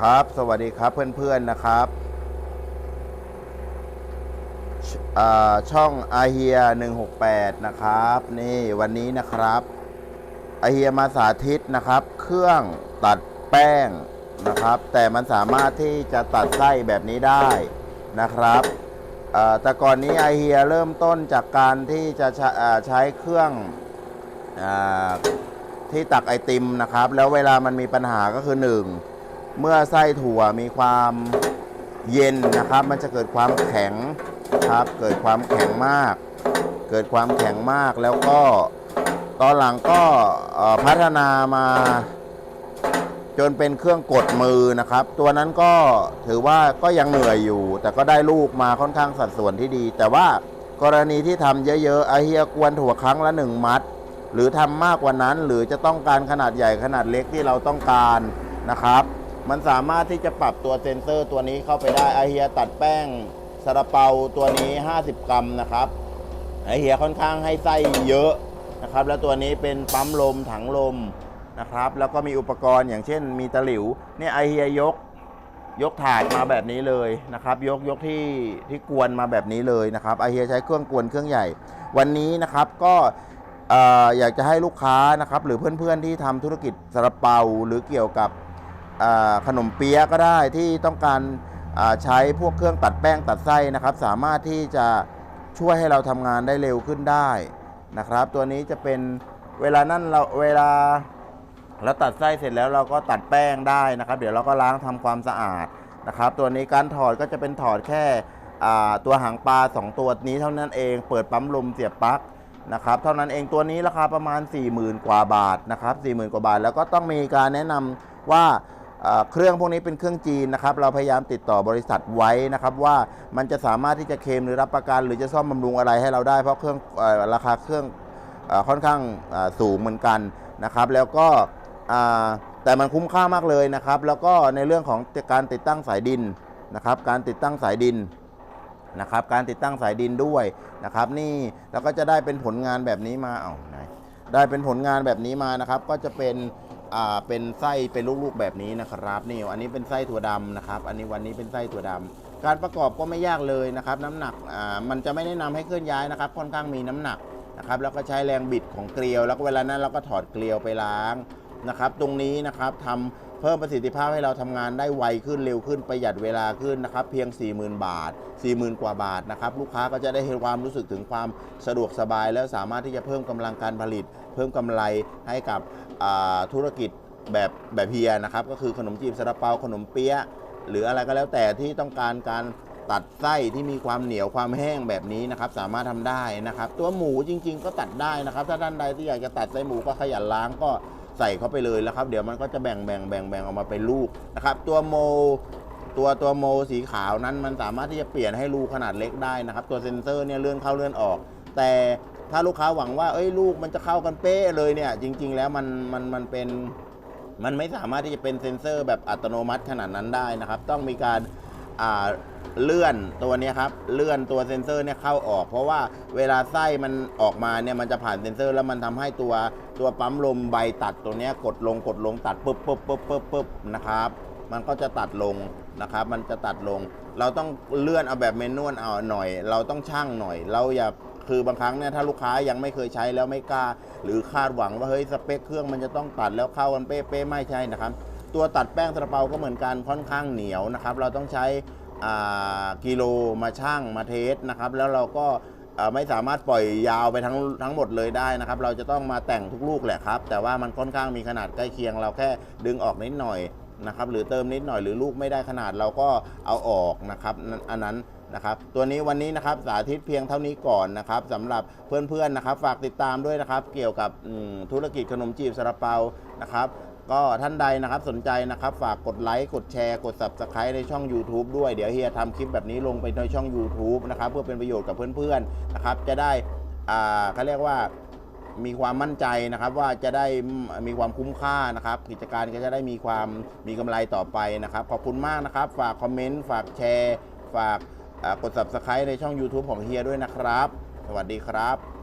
ครับ สวัสดีครับเพื่อนๆนะครับชอ่าช่องอาเฮีย168 นะครับ นี่วันนี้นะครับอาเฮียมาสาธิตนะครับ เครื่องตัดแป้งนะครับ แต่มันสามารถที่จะตัดไส้แบบนี้ได้นะครับแต่ก่อนนี้อาเฮียเริ่มต้นจากการที่จะใช้อ่าใช้เครื่องอที่ตักไอติมนะครับ แล้วเวลามันมีปัญหาก็คือหนึ่ง เมื่อไส้ถั่วมีความเย็นนะครับ มันจะเกิดความแข็งครับ เกิดความแข็งมาก เกิดความแข็งมากแล้วก็ตอนหลังก็พัฒนามาจนเป็นเครื่องกดมือนะครับ ตัวนั้นก็ถือว่าก็ยังเหนื่อยอยู่ แต่ก็ได้ลูกมาค่อนข้างสัดส่วนที่ดี แต่ว่ากรณีที่ทำเยอะๆไอาเฮียกวนถั่วครั้งละหนึ่งมัด หรือทำมากกว่านั้นหรือจะต้องการขนาดใหญ่ขนาดเล็กที่เราต้องการนะครับ มันสามารถที่จะปรับตัวเซนเซอร์ตัวนี้เข้าไปได้ไอเฮียตัดแป้งซาลาเปาตัวนี้ 50 กรัมนะครับไอเฮียค่อนข้างให้ไส้เยอะนะครับ แล้วตัวนี้เป็นปั๊มลมถังลมนะครับ แล้วก็มีอุปกรณ์อย่างเช่น มีตะหลิวเนี่ยไอเฮียยกยกถาดมาแบบนี้เลยนะครับ ยกยกที่ที่กวนมาแบบนี้เลยนะครับไอเฮียใช้เครื่องกวนเครื่องใหญ่ วันนี้นะครับก็อยากจะให้ลูกค้านะครับ หรือเพื่อนๆที่ทำธุรกิจซาลาเปาหรือเกี่ยวกับ ขนมเปี๊ยะก็ได้ที่ต้องการใช้พวกเครื่องตัดแป้งตัดไส้นะครับ สามารถที่จะช่วยให้เราทำงานได้เร็วขึ้นได้นะครับ ตัวนี้จะเป็นเวลานั่นเราเวลาเราตัดไส้เสร็จแล้วเราก็ตัดแป้งได้นะครับ เดี๋ยวเราก็ล้างทำความสะอาดนะครับ ตัวนี้การถอดก็จะเป็นถอดแค่ตัวหางปลา 2 ตัวนี้เท่านั้นเองเปิดปั๊มลมเสียบปลั๊กนะครับเท่านั้นเองตัวนี้ราคาประมาณ 40,000 กว่าบาทนะครับ40,000 กว่าบาท แล้วก็ต้องมีการแนะนำว่า เครื่องพวกนี้เป็นเครื่องจีนนะครับ เราพยายามติดต่อบริษัทไว้นะครับ ว่ามันจะสามารถที่จะเคลมหรือรับประกัน หรือจะซ่อมบำรุงอะไรให้เราได้ เพราะเครื่องอราคาเครื่องอค่อนข้างสูงเหมือนกันนะครับ แล้วก็แต่มันคุ้มค่ามากเลยนะครับ แล้วก็ในเรื่องของการติดตั้งสายดินนะครับ การติดตั้งสายดินนะครับ การติดตั้งสายดินด้วยนะครับ นี่แล้วก็จะได้เป็นผลงานแบบนี้มาเอาไหนได้เป็นผลงานแบบนี้มานะครับ ก็จะเป็น อ่าเป็นไส้เป็นลูกๆแบบนี้นะครับนี่อันนี้เป็นไส้ถั่วดำนะครับ อันนี้วันนี้เป็นไส้ถั่วดำการประกอบก็ไม่ยากเลยนะครับ น้ำหนักอ่ามันจะไม่แนะนำให้เคลื่อนย้ายนะครับ ค่อนข้างมีน้ำหนักนะครับแล้วก็ใช้แรงบิดของเกลียว แล้วก็เวลานั้นเราก็ถอดเกลียวไปล้างนะครับ ตรงนี้นะครับทำ พิ่มประสิทธิภาพให้เราทำงานได้ไวขึ้นเร็วขึ้นประหยัดเวลาขึ้นนะครับเพียง 40,000 บาท 40,000 กว่าบาทนะครับลูกค้าก็จะได้เห็นความรู้สึกถึงความสะดวกสบาย แล้วสามารถที่จะเพิ่มกำลังการผลิต เพิ่มกำไรให้กับธุรกิจแบบแบบเฮียนะครับก็คือขนมจีบซาลาเปาขนมเปี๊ยะหรืออะไรก็แล้วแต่ที่ต้องการการตัดไส้ที่มีความเหนียวความแห้งแบบนี้นะครับ สามารถทำได้นะครับ ตัวหมูจริง ๆ ก็ตัดได้นะครับ ถ้าท่านใดที่อยากจะตัดไส้หมูก็ขยันล้างก็ ใส่เข้าไปเลยแล้วครับ เดี๋ยวมันก็จะแบ่งแบ่งแบ่งแบ่งออกมาเป็นลูกนะครับ ตัวโมตัวตัวโมสีขาวนั้นมันสามารถที่จะเปลี่ยนให้ลูกขนาดเล็กได้นะครับ ตัวเซ็นเซอร์เนี่ยเลื่อนเข้าเลื่อนออก แต่ถ้าลูกค้าหวังว่าเอ้ยลูกมันจะเข้ากันเป๊ะเลยเนี่ย จริง ๆ แล้วมันมันมันเป็นมันไม่สามารถที่จะเป็นเซ็นเซอร์แบบอัตโนมัติขนาดนั้นได้นะครับ ต้องมีการ เลื่อนตัวนี้ครับเลื่อนตัวเซ็นเซอร์เนี่ยเข้าออก เพราะว่าเวลาไส้มันออกมาเนี่ยมันจะผ่านเซ็นเซอร์ แล้วมันทำให้ตัวตัวปั๊มลมใบตัดตัวนี้กดลงกดลงตัดปุ๊บปุ๊บปุ๊บปุ๊บปุ๊บนะครับมันก็จะตัดลงนะครับ มันจะตัดลง เราต้องเลื่อนเอาแบบเมนนวลเอาหน่อย เราต้องช่างหน่อย เราอย่าคือบางครั้งเนี่ยถ้าลูกค้ายังไม่เคยใช้แล้วไม่กล้า หรือคาดหวังว่าเฮ้ยสเปคเครื่องมันจะต้องตัดแล้วเข้ากันเป๊ะๆไม่ใช่นะครับ ตัวตัดแป้งซาลาเปาก็เหมือนกันค่อนข้างเหนียวนะครับ เราต้องใช้กิโลมาช่างมาเทสนะครับ แล้วเราก็ไม่สามารถปล่อยยาวไปทั้งทั้งหมดเลยได้นะครับ เราจะต้องมาแต่งทุกลูกแหละครับ แต่ว่ามันค่อนข้างมีขนาดใกล้เคียง เราแค่ดึงออกนิดหน่อยนะครับหรือเติมนิดหน่อยหรือลูกไม่ได้ขนาดเราก็เอาออกนะครับอันนั้นนะครับตัวนี้วันนี้นะครับสาธิตเพียงเท่านี้ก่อนนะครับสำหรับเพื่อนๆนะครับ ฝากติดตามด้วยนะครับ เกี่ยวกับธุรกิจขนมจีบซาลาเปานะครับ ก็ท่านใดนะครับสนใจนะครับ ฝากกดไลค์กดแชร์กด subscribe ในช่อง YouTube ด้วยเดี๋ยวเฮียทำคลิปแบบนี้ลงไปในช่อง YouTube นะครับเพื่อเป็นประโยชน์กับเพื่อนๆนะครับจะได้อ่าเขาเรียกว่ามีความมั่นใจนะครับว่าจะได้มีความคุ้มค่านะครับ กิจการก็จะได้มีความมีกำไรต่อไปนะครับ ขอบคุณมากนะครับ ฝากคอมเมนต์ฝากแชร์ ฝากกด subscribe ในช่อง YouTube ของเฮียด้วยนะครับ สวัสดีครับ